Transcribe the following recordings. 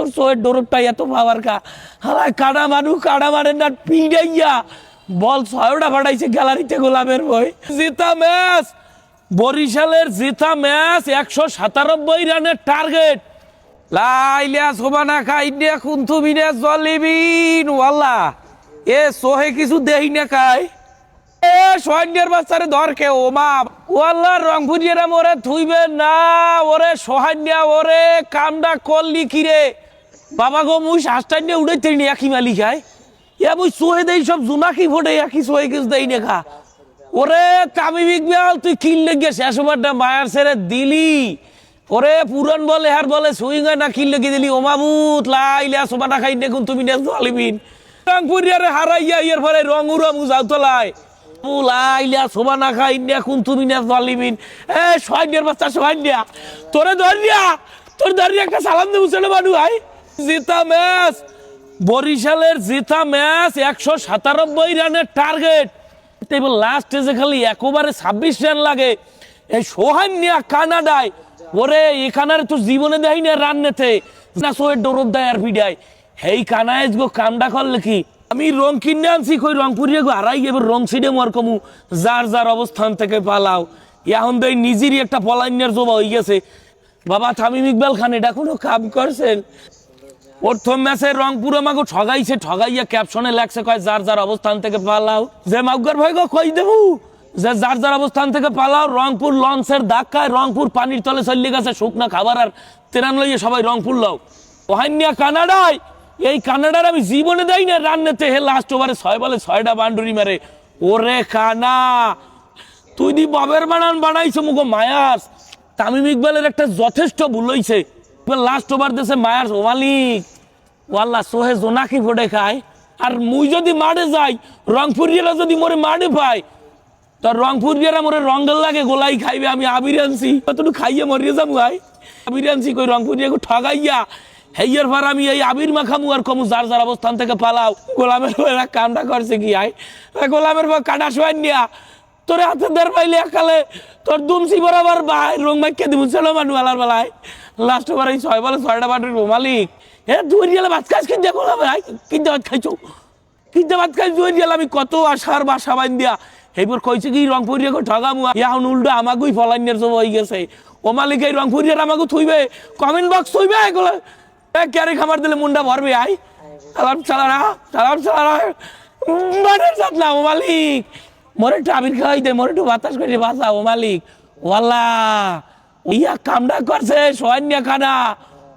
তোর সোয়ের ডোরটাই এত পাওয়ার কা? হালায় কাটা মানু কাটা মারেন না পিড়াইয়া। বল ছয়টা ফাটাইছে গ্যালারিতে গোলামের বই। জিতা ম্যাচ! বরিশালের জিতা ম্যাচ, একশো সাতানব্বই রানের টার্গেট। লাইলিয়া সোবানা খাইনিয়া কুন্তু বিনে। জলিবিন ওয়াল্লা, এ সোহে কিছু দেই না খাই এ সৈন্যের বাচ্চারে ধর কে ও মা ওয়াল্লা রংপুরিয়ারা মোরে থুইবে না। ওরে সোহান্যা ওরে কামডা করলি কিরে। বাবা গো, মুই শ্বাসটা নিয়ে উড়ে তেড়ি একই মালি খায় ইয়া মুই সোহে দেই সব জুনাকি ফোটে একই সোহে কিছু দেই না খা। ওরে কামি বিকবিয়াল তুই কিনলে গিয়ে শেষ ওভারটা মায়ার ছেড়ে দিলি। ওরে পুরন বলে হার বলে সুইং না কিনলে গিয়ে দিলি। ওমাবুত লাইলা সোমাটা খাই দেখুন তুমি নেস আলিবিন। রংপুরিয়ারে হারাইয়া, ইয়ের পরে রং উড়া মুজাও তোলায় লাইলা সোমানা খাই দেখুন তুমি নেস আলিবিন। এ সৈন্যের বাচ্চা সৈন্যা তোরে ধরিয়া তোর ধরিয়া একটা সালাম দেবো ছেলে মানু ভাই জিতা ম্যাচ। বরিশালের জিতা ম্যাচ একশো সাতানব্বই রানের টার্গেট। এবার লাস্ট খালি একবারে ছাব্বিশ রান লাগে, এই সোহান নিয়া কানাডায়। ওরে তো জীবনে দেয় না রান নেতে। না ডরব দেয় আর ভিডায় হেই কানায় গো করলে কি? আমি রং কিনে আনছি, কই গো হারাই এবার রং মার কমু। যার যার অবস্থান থেকে পালাও। এখন তো নিজেরই একটা পলাইনের জোবা হয়ে গেছে। বাবা, তামিম ইকবাল খান, এটা কোনো কাম করছেন? প্রথম ম্যাচে রংপুর আমাকে ঠগাইছে, ঠগাইয়া ক্যাপশনে লেখছে, কয়, যার যার অবস্থান থেকে পালাও। যে মাউগার ভাই কই দেবো? যে যার যার অবস্থান থেকে পালাও, রংপুর লঞ্চের ধাক্কায় রংপুর পানির তলে চলে গেছে, শুকনো খাবার আর তেরান লইয়ে সবাই রংপুর লাও। ওহান্যা কানাডায়, এই কানাডার আমি জীবনে দেই না রান্নাতে হে লাস্ট ওভারে ছয় বলে ছয়টা বান্ডুরি মারে। ওরে কানা, তুই দি বাবের বানান বানাইছো মুখো মায়াস। তামিম ইকবালের একটা যথেষ্ট ভুল হইছে। লাস্ট ওভার ও মালিক ওয়াল্লা সোহে জোনাকি খায়। আর মুই যদি মাঠে যাই, রংপুরিয়ারা যদি মোরে মাঠে পায়, তো রংপুরিয়ারা মোরে রঙ্গল লাগে গোলাই খাইবে, আমি আবির আনছি কতটুকু খাইয়ে মরিয়ে যাব, ভাই। আবির আনছি কই রংপুরিয়াকে ঠগাইয়া, হেইয়ের পর আমি এই আবির মাখামু আর কমু, যার যার অবস্থান থেকে পালাও। গোলামের কামটা করছে কি আয় গোলামের পর কাটা শোয়ান নিয়া তোর হাতে দের পাইলে একালে। তোর দুমসি বরাবর ভাই রং মাইকে দিব ছিল মানু আলার বেলায়। লাস্ট ওভার এই ছয় বলে ছয়টা বাটের মালিক। হে দুই গেলে ভাত খাইছ কিনতে গোলাম ভাই কিনতে ভাত খাইছো। কিনতে ভাত খাই দুই গেলে আমি কত আশার বাসা বাইন দিয়া এইবার কইছে কি রংপুরিয়া কো ঠগামু এখন উল্টো হয়ে গেছে। ও মালিক, এই রংপুরিয়ার আমাকে থুইবে। কমেন্ট বক্স থুইবে এগুলো এ ক্যারে খাবার দিলে মুন্ডা ভরবে, আই। মানের সাথ না ও মালিক। মোরে একটু আবির খাওয়াই দে, মোরে একটু বাতাস করে বাসা ও মালিক। ওয়াল্লা ইয়া কামডা করছে সোয়ান্যা খানা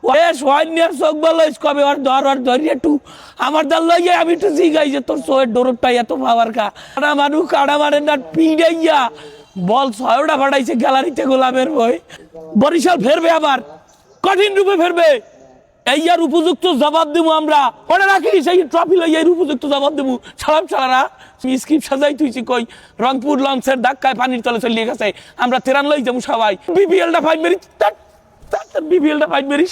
ওয়ে সোয়ান্যার চোখ বলো কবে? ওর ধর, ওর ধরি একটু আমার দল লইয়া আমি একটু জিগাই যে তোর সোয়ের ডোরটাই এত পাওয়ার কা। কাটা মানু কাটা মারেন না, পিড়াইয়া। বল ছয়টা ফাটাইছে গ্যালারিতে গোলামের বই। বরিশাল ফেরবে আবার, কঠিন রূপে ফেরবে। এই আর উপযুক্ত জবাব দেবো আমরা। পরে রাখি সেই ট্রফি লই উপযুক্ত জবাব দেবো সালাম সালারা স্ক্রিপ্ট সাজাই তুইছি কই, রংপুর লঞ্চের ধাক্কায় পানির তলে চলিয়ে গেছে। আমরা তেরান লই যাব সবাই। বিপিএলটা ফাইট মেরি বিপিএলটা ফাইট মেরি।